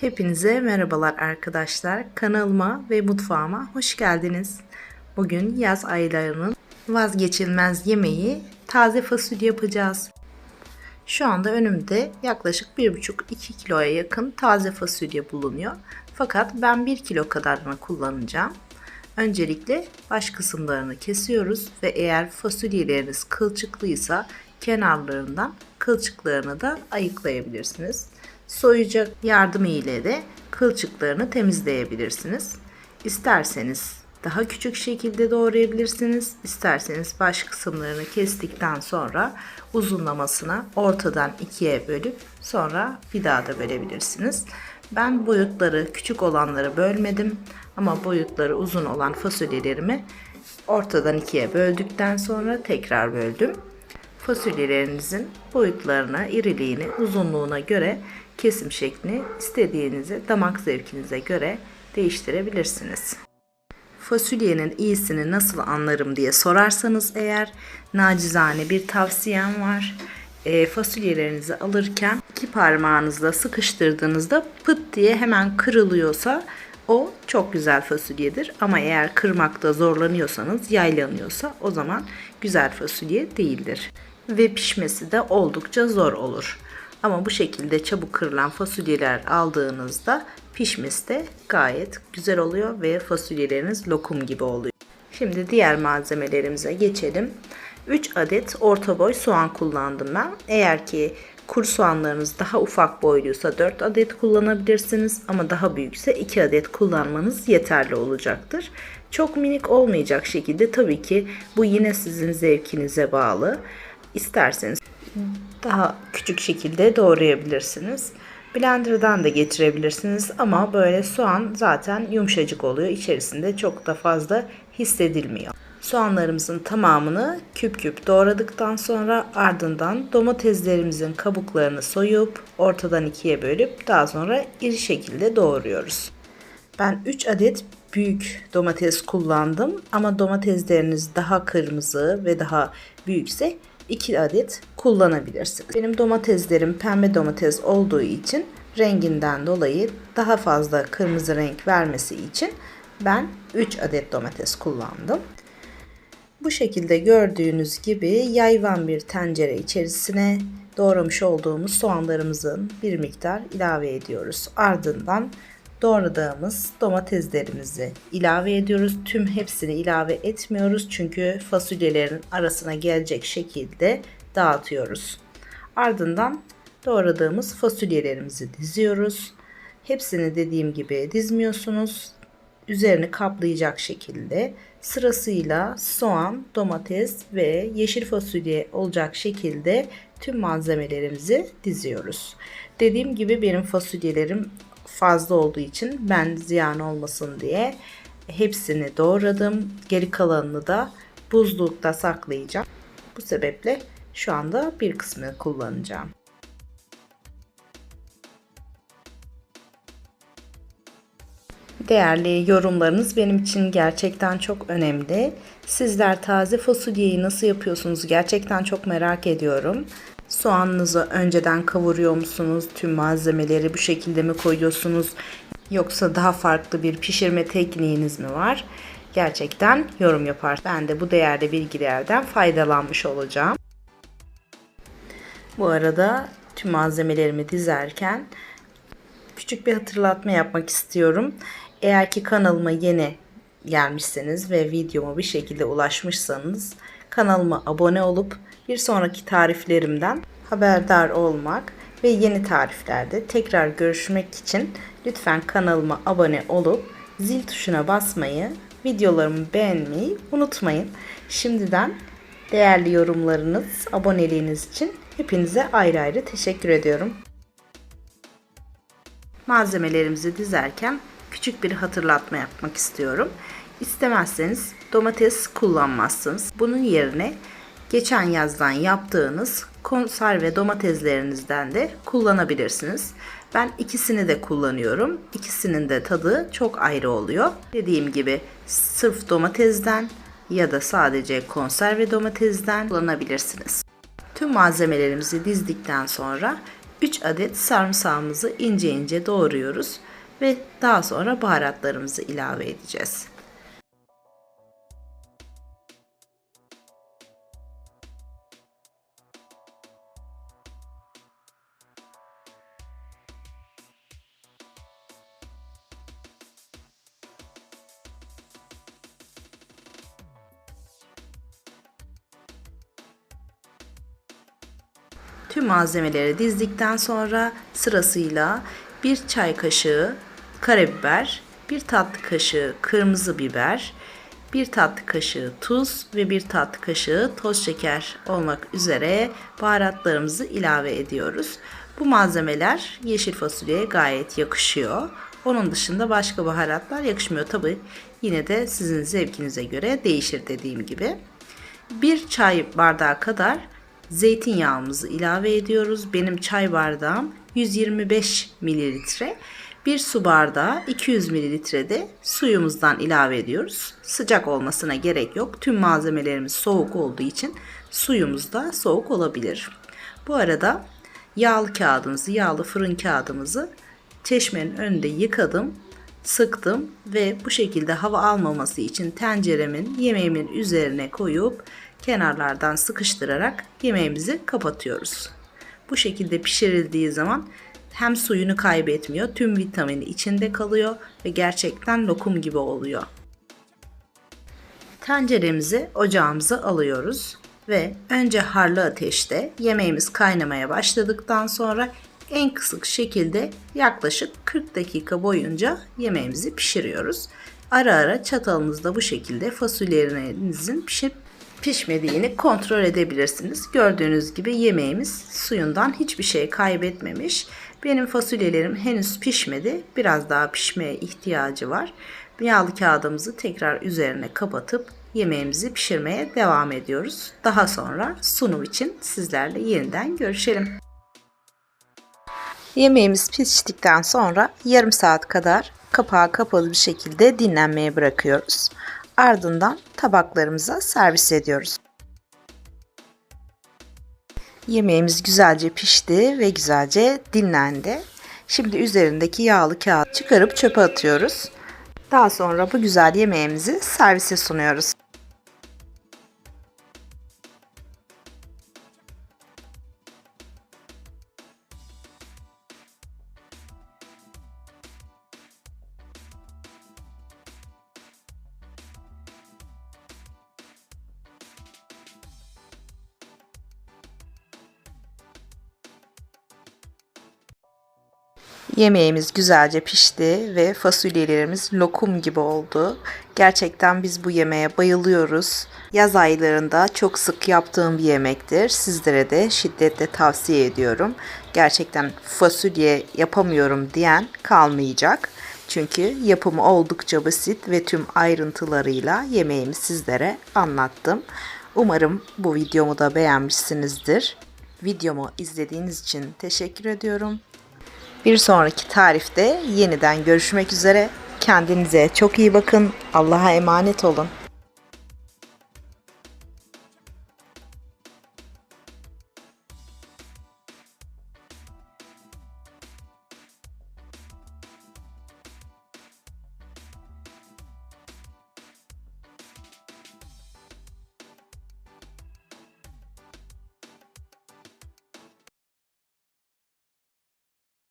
Hepinize merhabalar arkadaşlar. Kanalıma ve mutfağıma hoş geldiniz. Bugün yaz aylarının vazgeçilmez yemeği taze fasulye yapacağız. Şu anda önümde yaklaşık 1,5-2 kiloya yakın taze fasulye bulunuyor. Fakat ben 1 kilo kadarını kullanacağım. Öncelikle baş kısımlarını kesiyoruz ve eğer fasulyeleriniz kılçıklıysa kenarlarından kılçıklarını da ayıklayabilirsiniz. Soyacak yardımı ile de kılçıklarını temizleyebilirsiniz. İsterseniz daha küçük şekilde doğrayabilirsiniz. İsterseniz baş kısımlarını kestikten sonra uzunlamasına ortadan ikiye bölüp sonra bir daha da bölebilirsiniz. Ben boyutları küçük olanları bölmedim ama boyutları uzun olan fasulyelerimi ortadan ikiye böldükten sonra tekrar böldüm. Fasulyelerinizin boyutlarına, iriliğini, uzunluğuna göre kesim şeklini istediğinizi damak zevkinize göre değiştirebilirsiniz. Fasulyenin iyisini nasıl anlarım diye sorarsanız eğer nacizane bir tavsiyem var. E, fasulyelerinizi alırken iki parmağınızla sıkıştırdığınızda pıt diye hemen kırılıyorsa o çok güzel fasulyedir. Ama eğer kırmakta zorlanıyorsanız, yaylanıyorsa o zaman güzel fasulye değildir. Ve pişmesi de oldukça zor olur. Ama bu şekilde çabuk kırılan fasulyeler aldığınızda pişmesi de gayet güzel oluyor ve fasulyeleriniz lokum gibi oluyor. Şimdi diğer malzemelerimize geçelim. 3 adet orta boy soğan kullandım ben. Eğer ki kuru soğanlarınız daha ufak boyluysa 4 adet kullanabilirsiniz ama daha büyükse 2 adet kullanmanız yeterli olacaktır. Çok minik olmayacak şekilde tabii ki bu yine sizin zevkinize bağlı. İsterseniz daha küçük şekilde doğrayabilirsiniz. Blender'dan da geçirebilirsiniz ama böyle soğan zaten yumuşacık oluyor. İçerisinde çok da fazla hissedilmiyor. Soğanlarımızın tamamını küp küp doğradıktan sonra ardından domateslerimizin kabuklarını soyup ortadan ikiye bölüp daha sonra iri şekilde doğruyoruz. Ben 3 adet büyük domates kullandım ama domatesleriniz daha kırmızı ve daha büyükse 2 adet kullanabilirsiniz. Benim domateslerim pembe domates olduğu için renginden dolayı daha fazla kırmızı renk vermesi için ben 3 adet domates kullandım. Bu şekilde gördüğünüz gibi yayvan bir tencere içerisine doğramış olduğumuz soğanlarımızın bir miktar ilave ediyoruz. Ardından doğradığımız domateslerimizi ilave ediyoruz. Tüm hepsini ilave etmiyoruz çünkü fasulyelerin arasına gelecek şekilde dağıtıyoruz. Ardından doğradığımız fasulyelerimizi diziyoruz. Hepsini dediğim gibi dizmiyorsunuz. Üzerini kaplayacak şekilde sırasıyla soğan, domates ve yeşil fasulye olacak şekilde tüm malzemelerimizi diziyoruz. Dediğim gibi benim fasulyelerim fazla olduğu için ben ziyan olmasın diye hepsini doğradım. Geri kalanını da buzlukta saklayacağım. Bu sebeple şu anda bir kısmını kullanacağım. Değerli yorumlarınız benim için gerçekten çok önemli. Sizler taze fasulyeyi nasıl yapıyorsunuz gerçekten çok merak ediyorum. Soğanınızı önceden kavuruyor musunuz? Tüm malzemeleri bu şekilde mi koyuyorsunuz? Yoksa daha farklı bir pişirme tekniğiniz mi var? Gerçekten yorum yapar. Ben de bu değerli bilgilerden faydalanmış olacağım. Bu arada tüm malzemelerimi dizerken küçük bir hatırlatma yapmak istiyorum. Eğer ki kanalıma yeni gelmişseniz ve videoma bir şekilde ulaşmışsanız kanalıma abone olup bir sonraki tariflerimden haberdar olmak ve yeni tariflerde tekrar görüşmek için lütfen kanalıma abone olup zil tuşuna basmayı, videolarımı beğenmeyi unutmayın. Şimdiden değerli yorumlarınız, aboneliğiniz için hepinize ayrı ayrı teşekkür ediyorum. Malzemelerimizi dizerken küçük bir hatırlatma yapmak istiyorum. İstemezseniz domates kullanmazsınız. Bunun yerine geçen yazdan yaptığınız konserve domateslerinizden de kullanabilirsiniz. Ben ikisini de kullanıyorum. İkisinin de tadı çok ayrı oluyor. Dediğim gibi sırf domatesden ya da sadece konserve domatesden kullanabilirsiniz. Tüm malzemelerimizi dizdikten sonra 3 adet sarımsağımızı ince ince doğruyoruz ve daha sonra baharatlarımızı ilave edeceğiz. Tüm malzemeleri dizdikten sonra sırasıyla bir çay kaşığı karabiber, bir tatlı kaşığı kırmızı biber, bir tatlı kaşığı tuz ve bir tatlı kaşığı toz şeker olmak üzere baharatlarımızı ilave ediyoruz. Bu malzemeler yeşil fasulyeye gayet yakışıyor. Onun dışında başka baharatlar yakışmıyor. Tabi yine de sizin zevkinize göre değişir dediğim gibi. Bir çay bardağı kadar zeytinyağımızı ilave ediyoruz. Benim çay bardağım 125 mililitre. Bir su bardağı 200 mililitre de suyumuzdan ilave ediyoruz. Sıcak olmasına gerek yok. Tüm malzemelerimiz soğuk olduğu için suyumuz da soğuk olabilir. Bu arada yağlı kağıdımızı, yağlı fırın kağıdımızı çeşmenin önünde yıkadım, sıktım ve bu şekilde hava almaması için tenceremin yemeğimin üzerine koyup kenarlardan sıkıştırarak yemeğimizi kapatıyoruz. Bu şekilde pişirildiği zaman hem suyunu kaybetmiyor, tüm vitamini içinde kalıyor ve gerçekten lokum gibi oluyor. Tenceremizi ocağımıza alıyoruz ve önce harlı ateşte yemeğimiz kaynamaya başladıktan sonra en kısık şekilde yaklaşık 40 dakika boyunca yemeğimizi pişiriyoruz. Ara ara çatalınızda bu şekilde fasulyelerinizin pişip pişmediğini kontrol edebilirsiniz. Gördüğünüz gibi yemeğimiz suyundan hiçbir şey kaybetmemiş. Benim fasulyelerim henüz pişmedi. Biraz daha pişmeye ihtiyacı var. Yağlı kağıdımızı tekrar üzerine kapatıp yemeğimizi pişirmeye devam ediyoruz. Daha sonra sunum için sizlerle yeniden görüşelim. Yemeğimiz piştikten sonra yarım saat kadar kapağı kapalı bir şekilde dinlenmeye bırakıyoruz. Ardından tabaklarımıza servis ediyoruz. Yemeğimiz güzelce pişti ve güzelce dinlendi. Şimdi üzerindeki yağlı kağıt çıkarıp çöpe atıyoruz. Daha sonra bu güzel yemeğimizi servise sunuyoruz. Yemeğimiz güzelce pişti ve fasulyelerimiz lokum gibi oldu. Gerçekten biz bu yemeğe bayılıyoruz. Yaz aylarında çok sık yaptığım bir yemektir. Sizlere de şiddetle tavsiye ediyorum. Gerçekten fasulye yapamıyorum diyen kalmayacak. Çünkü yapımı oldukça basit ve tüm ayrıntılarıyla yemeğimi sizlere anlattım. Umarım bu videomu da beğenmişsinizdir. Videomu izlediğiniz için teşekkür ediyorum. Bir sonraki tarifte yeniden görüşmek üzere. Kendinize çok iyi bakın. Allah'a emanet olun.